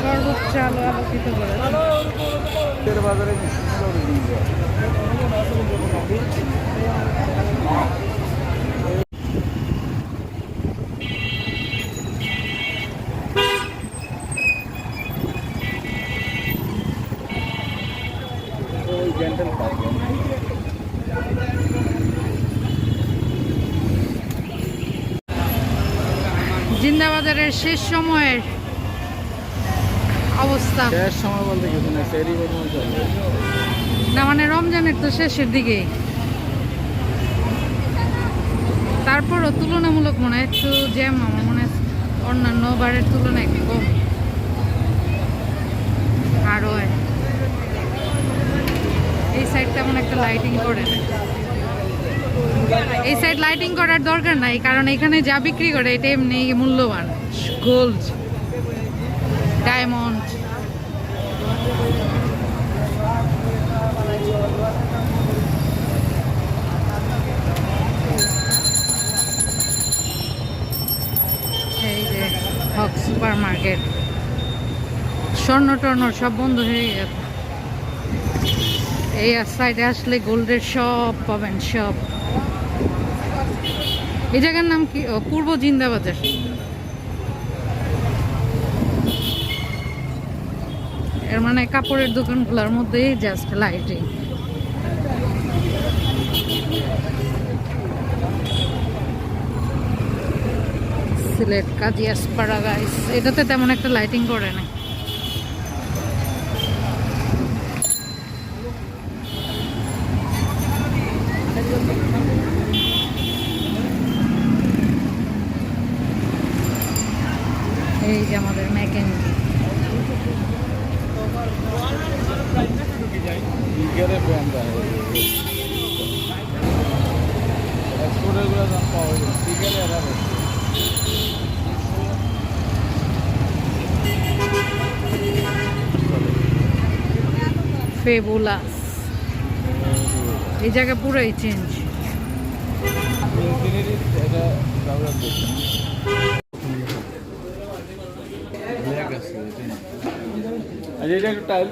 সর্বোচ্চ আলো আলোকিত করেছে। জিন্দাবাজারের শেষ সময়ের অবস্থা। শেষ সময় বলতে কিছু না না মানে রমজানের তো শেষের দিকে তারপরও তুলনামূলক মনে হয় একটু জ্যাম আমার মনে হয় অন্যান্য বারের তুলনায় একটু কম। আরও এই সাইড তেমন একটা লাইটিং করে এই সাইড লাইটিং করার দরকার নাই কারণ এখানে যা বিক্রি করে এটা এমনি মূল্যবান। গোল্ড ডায়মন্ড এই যে হক সুপার মার্কেট স্বর্ণ টর্ণ সব বন্ধ হয়ে গেছে। এই সাইডে আসলে গোল্ডের সব পাবেন সব। এই জায়গার নাম কি? পূর্ব জিন্দাবাজার। এর মানে কাপড়ের দোকানগুলোর মধ্যে just lighting Sylhet Kajiaspara guys এটাতে তেমন একটা লাইটিং করে না এই যে আমাদের ম্যাকেন্ডি ফেবুলাস এই জায়গা পুরোই চেঞ্জ এটা আচ্ছা এটা একটু টাইল